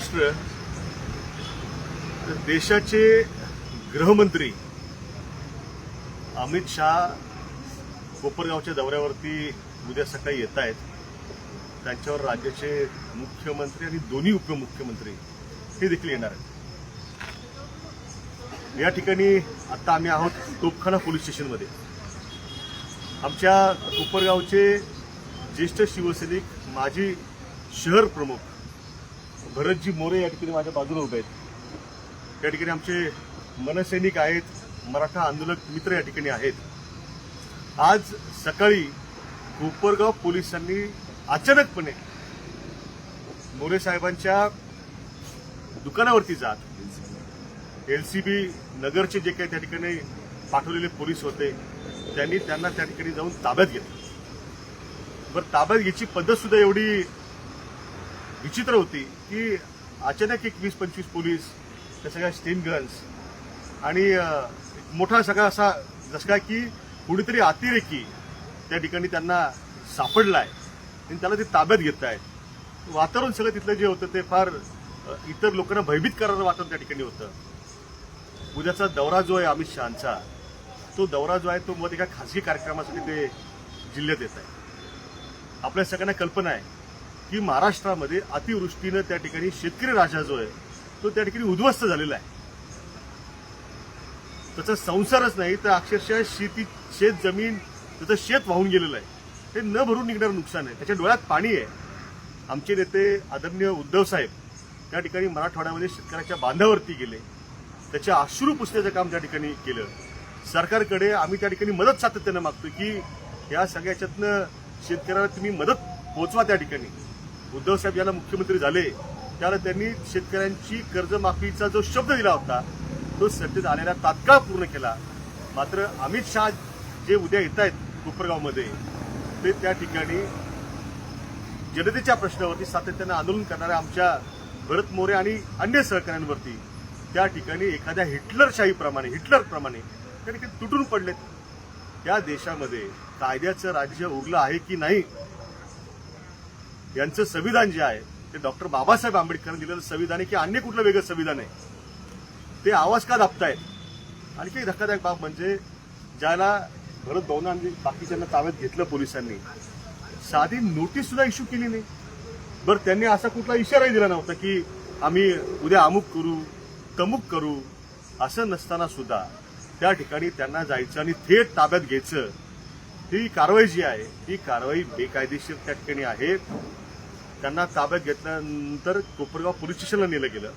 महाराष्ट्र तर देशाचे गृहमंत्री अमित शहा कोपरगावच्या दौऱ्यावरती उद्या सकाळी येत आहेत. त्यांच्यावर राज्याचे मुख्यमंत्री आणि दोन्ही उपमुख्यमंत्री हे देखील येणार आहेत. या ठिकाणी आता आम्ही आहोत तोपखाना पोलीस स्टेशनमध्ये. आमच्या कोपरगावचे ज्येष्ठ शिवसैनिक माजी शहर प्रमुख भरतजी मोरे या ठिकाणी माझ्या बाजूला उभे आहेत. या ठिकाणी आमचे मनसैनिक आहेत मराठा आंदोलक मित्र या ठिकाणी आहेत. आज सकाळी कोपरगाव पोलिसांनी अचानकपणे मोरे साहेबांच्या दुकानावरती जात एल सी बी नगरचे जे काही त्या ठिकाणी पाठवलेले पोलीस होते त्यांनी त्यांना त्या ठिकाणी जाऊन ताब्यात घेतलं. बरं ताब्यात घ्यायची पद्धत सुद्धा एवढी विचित्र होती की अचानक एक वीस पंचवीस पोलीस त्या सगळ्या स्टेन गन्स आणि एक मोठा सगळा असा जसं काय की कुणीतरी अतिरेकी त्या ठिकाणी त्यांना सापडलाय आणि त्याला ते ताब्यात घेत आहेत वातावरण सगळं तिथलं जे होतं ते फार इतर लोकांना भयभीत करणारं वातावरण त्या ठिकाणी होतं. उद्याचा दौरा जो आहे अमित शहाचा तो दौरा जो आहे तो मध्ये एका खासगी कार्यक्रमासाठी ते जिल्ह्यात येत आहे. आपल्या सगळ्यांना कल्पना आहे. की महाराष्ट्रामध्ये अतिवृष्टीनं त्या ठिकाणी शेतकरी राजा जो आहे तो त्या ठिकाणी उद्ध्वस्त झालेला आहे. त्याचा संसारच नाही तर अक्षरशः शेती शेत जमीन त्याचं शेत वाहून गेलेलं आहे. हे न भरून निघणारं नुकसान आहे. त्याच्या डोळ्यात पाणी आहे. आमचे नेते आदरणीय उद्धव साहेब त्या ठिकाणी मराठवाड्यामध्ये शेतकऱ्याच्या बांधावरती गेले. त्याच्या अश्रू पुसण्याचं काम त्या ठिकाणी केलं. सरकारकडे आम्ही त्या ठिकाणी मदत सातत्यानं मागतो की या सगळ्याच्यातनं शेतकऱ्याला तुम्ही मदत पोहोचवा त्या ठिकाणी. उद्धव साहेब याला मुख्यमंत्री झाले त्याला त्यांनी शेतकऱ्यांची कर्जमाफीचा जो शब्द दिला होता तो सत्तेत आलेला तात्काळ पूर्ण केला. मात्र अमित शहा जे उद्या येत आहेत कोपरगावमध्ये ते त्या ठिकाणी जनतेच्या प्रश्नावरती सातत्यानं आंदोलन करणाऱ्या आमच्या भरत मोरे आणि अन्य सहकाऱ्यांवरती त्या ठिकाणी एखाद्या हिटलरशाहीप्रमाणे हिटलरप्रमाणे त्या ठिकाणी तुटून पडलेत. या देशामध्ये कायद्याचं राज्य उरलं आहे की नाही यांचं संविधान जे आहे ते डॉक्टर बाबासाहेब आंबेडकरांनी दिलेलं संविधान आहे की अन्य कुठलं वेगळं संविधान आहे? ते आवाज का दाबतायत? आणखी एक धक्कादायक बाब म्हणजे ज्याला भरत भाऊना आणि बाकीच्यांना ताब्यात घेतलं पोलिसांनी साधी नोटीस सुद्धा इश्यू केली नाही. बरं त्यांनी असा कुठला इशाराही दिला नव्हता की आम्ही उद्या अमुक करू तमुक करू असं नसताना सुद्धा त्या ठिकाणी त्यांना जायचं आणि थेट ताब्यात घ्यायचं ही कारवाई जी आहे ही कारवाई बेकायदेशीर त्या ठिकाणी आहे. त्यांना ताब्यात घेतल्यानंतर कोपरगाव पोलीस स्टेशनला नेलं गेलं.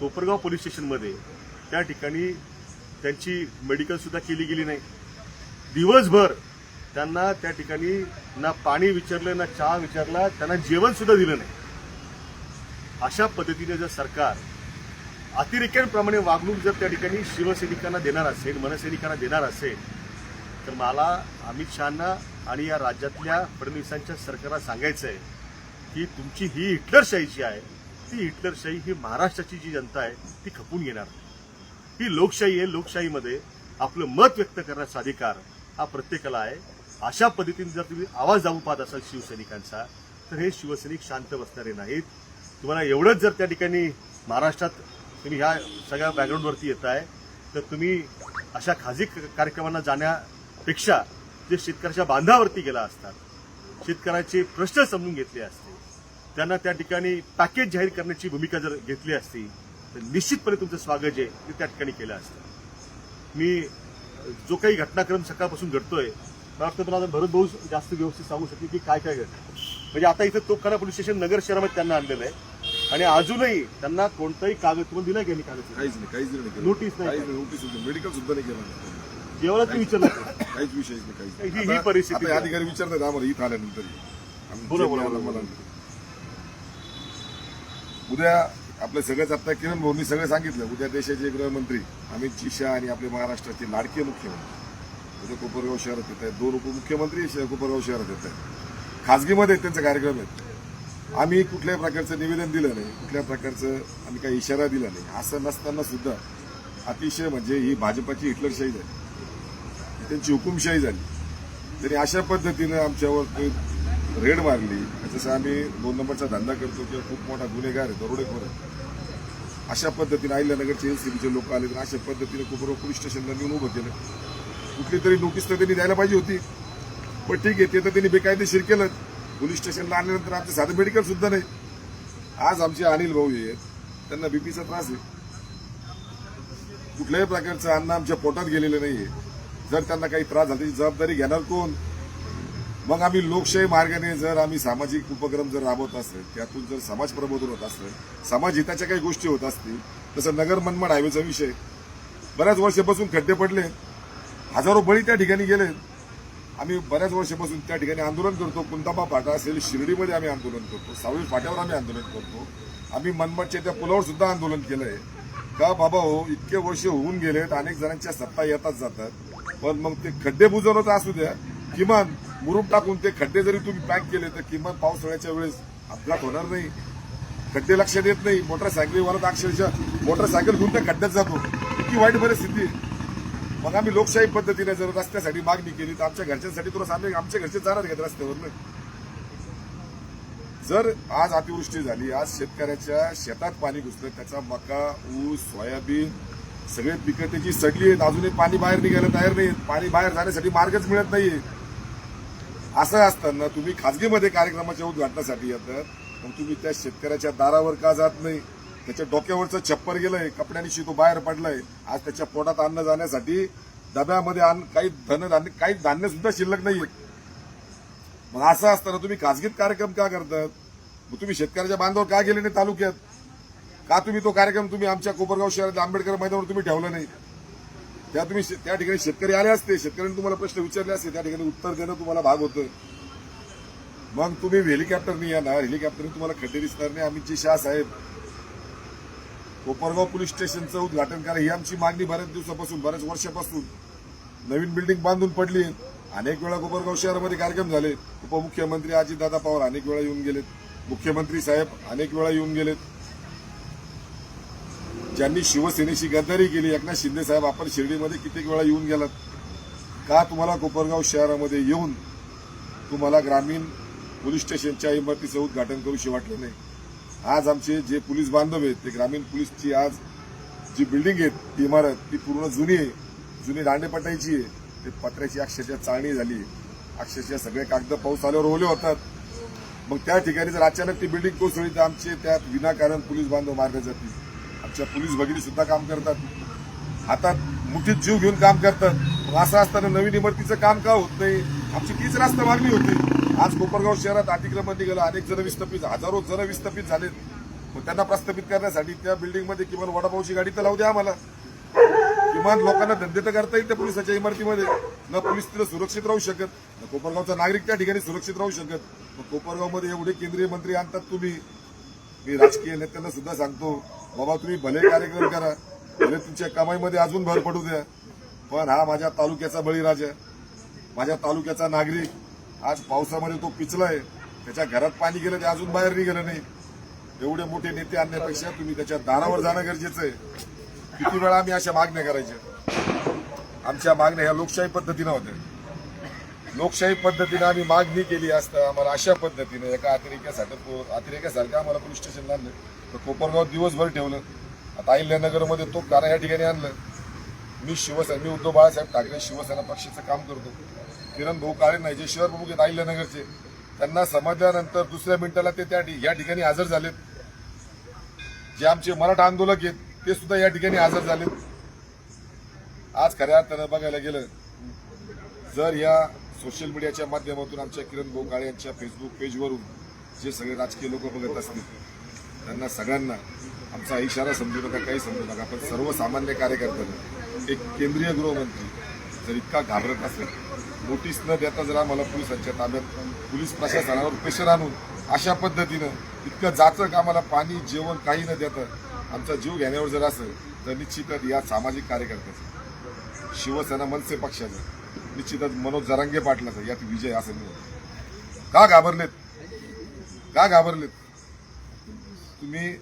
कोपरगाव पोलीस स्टेशनमध्ये त्या ठिकाणी त्यांची मेडिकलसुद्धा केली गेली नाही. दिवसभर त्यांना त्या ठिकाणी ना पाणी विचारलं ना चहा विचारला त्यांना जेवणसुद्धा दिलं नाही. अशा पद्धतीने जर सरकार अतिरेक्यांप्रमाणे वागणूक जर त्या ठिकाणी शिवसैनिकांना देणार असेल मनसैनिकांना देणार असेल तर मला अमित शहाना आणि या राज्यातल्या फडणवीसांच्या सरकारला सांगायचं आहे की तुमची ही हिटलरशाही जी आहे ती हिटलरशाही ही महाराष्ट्राची जी जनता आहे ती खपून घेणार ही लोकशाही आहे लोकशाहीमध्ये आपलं मत व्यक्त करण्याचा अधिकार हा प्रत्येकाला आहे. अशा पद्धतीने जर तुम्ही आवाज जाऊ पाहत असाल शिवसैनिकांचा तर हे शिवसैनिक शांत बसणारे नाहीत. तुम्हाला एवढंच जर त्या ठिकाणी महाराष्ट्रात तुम्ही ह्या सगळ्या बॅकग्राऊंडवरती येत आहे तर तुम्ही अशा खाजगी कार्यक्रमांना जाण्या जाण्यापेक्षा जे शेतकऱ्याच्या बांधावरती गेला असतात शेतकऱ्याचे प्रश्न समजून घेतले असते त्यांना त्या ठिकाणी पॅकेज जाहीर करण्याची भूमिका जर घेतली असती तर निश्चितपणे तुमचं स्वागत जे आहे ते त्या ठिकाणी केलं असतं. मी जो काही घटनाक्रम सकाळपासून घडतोय मला वाटतं तुम्हाला भरत भाऊ जास्त व्यवस्थित सांगू शकतील की काय काय घडतं म्हणजे आता इथं तोपखाना पोलीस स्टेशन नगर शहरामध्ये त्यांना आणलेलं आहे. आणि अजूनही त्यांना कोणताही कागद तुम्हाला दिला यांनी कागद? काहीच नाही काहीच नाही. नोटीस नाही नोटीस मेडिकल सुद्धा नाही केलं. जेवणाचं विचारलं. काहीच विषय नाही. ही- ही आता- परिस्थिती आता हे. अधिकारी विचारतात आम्हाला इथं आल्यानंतर आम्ही बोला, बोला, बोला. मला. उद्या आपले सगळेच आता किरण भाऊनी सगळं सांगितलं उद्या देशाचे गृहमंत्री अमित शहा आणि आपले महाराष्ट्राचे लाडके मुख्यमंत्री उद्या कोपरगाव शहरात येत आहेत दोन उपमुख्यमंत्री श- कोपरगाव शहरात येत आहेत खाजगीमध्ये त्यांचे कार्यक्रम आहेत आम्ही कुठल्याही प्रकारचं निवेदन दिलं नाही कुठल्या प्रकारचं आम्ही काही इशारा दिला नाही असं नसताना सुद्धा अतिशय म्हणजे ही भाजपाची हिटलरशाही झाली त्यांची हुकुमशाही झाली. त्यांनी अशा पद्धतीनं आमच्यावर रेड मारली. जसं आम्ही दोन नंबरचा धंदा करतो किंवा खूप मोठा गुन्हेगार आहे दरोडेखोर आहे. अशा पद्धतीनं अहिल्यानगरचे एनसीबीचे लोक आले तर अशा पद्धतीनं कुपरो पोलीस स्टेशनला नेऊन उभं केलं. कुठली तरी नोटीस तर त्यांनी द्यायला पाहिजे होती. पण ठीक आहे ते तर त्यांनी बेकायदेशीर केलं. पोलीस स्टेशनला आणल्यानंतर आमचं साधं मेडिकल सुद्धा नाही. आज आमचे अनिल भाऊ आहेत. त्यांना बीपीचा त्रास आहे. कुठल्याही प्रकारचं अन्न आमच्या पोटात गेलेलं नाहीये. जर त्यांना काही त्रास झाला त्याची जबाबदारी घेणार कोण? मग आम्ही लोकशाही मार्गाने जर आम्ही सामाजिक उपक्रम जर राबवत असेल त्यातून जर समाज प्रबोधन होत असेल समाज हिताच्या काही गोष्टी होत असतील तसं नगर मनमाड हायवेचा विषय. बऱ्याच वर्षापासून खड्डे पडले हजारो बळी त्या ठिकाणी गेले. आम्ही बऱ्याच वर्षापासून त्या ठिकाणी आंदोलन करतो. कुंताबा फाटा असेल शिर्डीमध्ये आम्ही आंदोलन करतो. सावळी फाट्यावर आम्ही आंदोलन करतो. आम्ही मनमाडच्या त्या पुलावर सुद्धा आंदोलन केलंय. का बाबा हो इतके वर्ष होऊन गेलेत अनेक जणांच्या सत्ता येतात जातात. पण मग ते खड्डे बुजवणं असू द्या. किमान मुरुम टाकून ते खड्डे जरी तुम्ही पॅक केले तर किमान पावसाळ्याच्या वेळेस अपघात होणार नाही. खड्डे लक्षात येत नाही. मोटरसायकलीवर अक्षरशः मोटरसायकल घेऊन त्या खड्ड्यात जातो. इतकी वाईट परिस्थिती. आहे. मग आम्ही लोकशाही पद्धतीने जर रस्त्यासाठी मागणी केली तर आमच्या घरच्यांसाठी तुला आम्ही आमच्या घरचे जाणार घेत रस्त्यावर जर आज अतिवृष्टी झाली आज शेतकऱ्याच्या शेतात पाणी घुसलं त्याचा मका ऊस सोयाबीन सगळे पिकं त्याची सडली आहेत. अजूनही पाणी बाहेर निघायला तयार नाही पाणी बाहेर जाण्यासाठी मार्गच मिळत नाहीये. असं असताना तुम्ही खाजगीमध्ये कार्यक्रमाच्या उद्घाटनासाठी येतात मग तुम्ही त्या शेतकऱ्याच्या दारावर का जात नाही? त्याच्या डोक्यावरचं छप्पर गेलंय कपड्यांशी तो बाहेर पडलाय. आज त्याच्या पोटात अन्न जाण्यासाठी डब्यामध्ये अन्न काही धनधान्य काही धान्य सुद्धा शिल्लक नाहीये. मग असं असताना तुम्ही खाजगीत कार्यक्रम का करतात? मग तुम्ही शेतकऱ्याच्या बांधावर का गेले नाही तालुक्यात? का तुम्ही तो कार्यक्रम तुम्ही आमच्या कोपरगाव शहरात आंबेडकर मैदानावर तुम्ही ठेवला नाही? त्या तुम्ही शे- त्या ठिकाणी शेतकरी आले असते. शेतकऱ्यांनी तुम्हाला प्रश्न विचारले असते. त्या ठिकाणी उत्तर देणं तुम्हाला भाग होतं मग तुम्ही हेलिकॉप्टरनी येणार हेलिकॉप्टरने तुम्हाला खड्डे दिसणार नाही. आम्ही जी शाह साहेब कोपरगाव पोलीस स्टेशनचं उद्घाटन करा. ही आमची मागणी बऱ्याच दिवसापासून बऱ्याच वर्षापासून नवीन बिल्डिंग बांधून पडली अनेक वेळा कोपरगाव शहरामध्ये कार्यक्रम झाले. उपमुख्यमंत्री अजितदादा पवार अनेक वेळा येऊन गेलेत. मुख्यमंत्री साहेब अनेक वेळा येऊन गेलेत. ज्यांनी शिवसेनेशी गद्दारी केली एकनाथ शिंदे साहेब आपण शिर्डीमध्ये कित्येक वेळा येऊन गेलात. का तुम्हाला कोपरगाव शहरामध्ये येऊन तुम्हाला ग्रामीण पोलीस स्टेशनच्या इमारतीचं उद्घाटन करूशी वाटलं नाही? आज आमचे जे पोलीस बांधव आहेत ते ग्रामीण पोलीसची आज जी बिल्डिंग आहे ती इमारत ती पूर्ण जुनी आहे. जुनी दांडेपटायची आहे. ते पत्र्याची अक्षरशः चाळणी झाली अक्षरशः सगळे कागद पाऊस आल्यावर ओले होतात. मग त्या ठिकाणी जर अचानक ती बिल्डिंग कोसळली तर आमचे त्यात विनाकारण पोलीस बांधव मारले जातील. आमच्या पोलीस भगिनी सुद्धा काम करतात. हातात मुठीत जीव घेऊन काम करतात. मग असं असताना नवीन इमारतीचं काम का होत नाही. आमची तीच रास्त मागणी होती. आज कोपरगाव शहरात अतिक्रमण निघालं. अनेक जण विस्थापित हजारो जण विस्थापित झालेत. मग त्यांना प्रस्थापित करण्यासाठी त्या बिल्डिंगमध्ये किमान वडापावची गाडी तर लावू द्या आम्हाला. किमान लोकांना धंदे तर करता येईल त्या पोलिसाच्या इमारतीमध्ये. न पोलीस तिथं सुरक्षित राहू शकत न कोपरगावचा नागरिक त्या ठिकाणी सुरक्षित राहू शकत. मग कोपरगावमध्ये एवढे केंद्रीय मंत्री आणतात तुम्ही. मी राजकीय नेत्यांना सुद्धा सांगतो बाबा तुम्ही भले कार्यक्रम करा भले तुमच्या कमाईमध्ये अजून भर पडू द्या पण हा माझ्या तालुक्याचा बळीराजा माझ्या तालुक्याचा नागरिक. आज पावसामध्ये तो पिचलाय. त्याच्या घरात पाणी गेलं ते अजून बाहेर निघालं नाही. एवढे मोठे नेते आणण्यापेक्षा तुम्ही त्याच्या दारावर जाणं गरजेचं आहे. किती वेळा आम्ही अशा मागण्या करायच्या? आमच्या मागण्या ह्या लोकशाही पद्धतीनं होत्या. लोकशाही पद्धतीने आम्ही मागणी केली असता. आम्हाला अशा पद्धतीने एका अतिरेक्यासाठी अतिरेक्यासारखं आम्हाला पोलीस स्टेशनला आणलं. तर कोपरगाव दिवसभर ठेवलं. आता अहिल्यानगरमध्ये तो कारा या ठिकाणी आणलं. मी शिवसेना मी उद्धव बाळासाहेब ठाकरे शिवसेना पक्षाचं काम करतो. किरण भाऊ काळे नाही जे शहर प्रमुख आहेत अहिल्यानगरचे त्यांना समजल्यानंतर दुसऱ्या मिनिटाला ते त्या या ठिकाणी हजर झालेत. जे आमचे मराठा आंदोलक आहेत ते सुद्धा या ठिकाणी हजर झालेत. आज खऱ्या अर्थानं बघायला गेलं जर या सोशल मीडियाच्या माध्यमातून आमच्या किरण भाऊ काळे यांच्या फेसबुक पेजवरून जे सगळे राजकीय लोक बघत असतील त्यांना सगळ्यांना आमचा इशारा समजू नका काही समजू नका. पण सर्वसामान्य कार्यकर्त्यांना एक केंद्रीय गृहमंत्री जर इतका घाबरत असेल नोटीस न देता जर आम्हाला पोलिसांच्या ताब्यात पोलीस प्रशासनावर प्रेशर आणून अशा पद्धतीनं इतकं जाचक आम्हाला पाणी जेवण काही न देतं आमचा जीव घेण्यावर जर असेल तर निश्चितच या सामाजिक कार्यकर्त्याचं शिवसेना मनसे पक्षाचं निश्चितच मनोज जरांगे पाटलाचा यात विजय असेल नाही. का घाबरलेत? का घाबरलेत? तुम्ही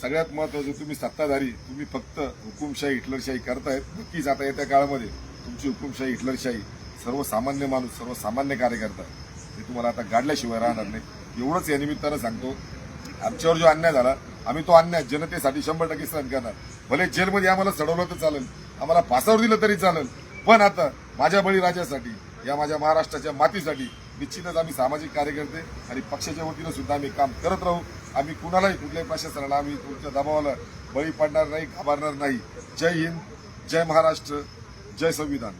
सगळ्यात महत्वाचं तुम्ही सत्ताधारी तुम्ही फक्त हुकुमशाही हिटलरशाही करतायत. नक्कीच आता येत्या काळामध्ये तुमची हुकुमशाही हिटलरशाही सर्वसामान्य माणूस सर्वसामान्य कार्यकर्ता ते तुम्हाला आता गाडल्याशिवाय राहणार नाही. एवढंच या निमित्तानं सांगतो. आमच्यावर जो अन्याय झाला आम्ही तो अन्याय जनतेसाठी शंभर टक्के सहन करणार. भले जेलमध्ये आम्हाला चढवलं तर चालेल आम्हाला फासावर दिलं तरी चालेल. पण आता माझ्या बळीराजासाठी या माझ्या महाराष्ट्राच्या मातीसाठी निश्चितच आम्ही सामाजिक कार्यकर्ते आणि पक्षाच्या वतीनं सुद्धा आम्ही काम करत राहू. आम्ही कुणालाही कुठल्याही प्रशासनाला आम्ही तुमच्या दबावाला बळी पडणार नाही घाबरणार नाही. जय हिंद जय महाराष्ट्र जय संविधान.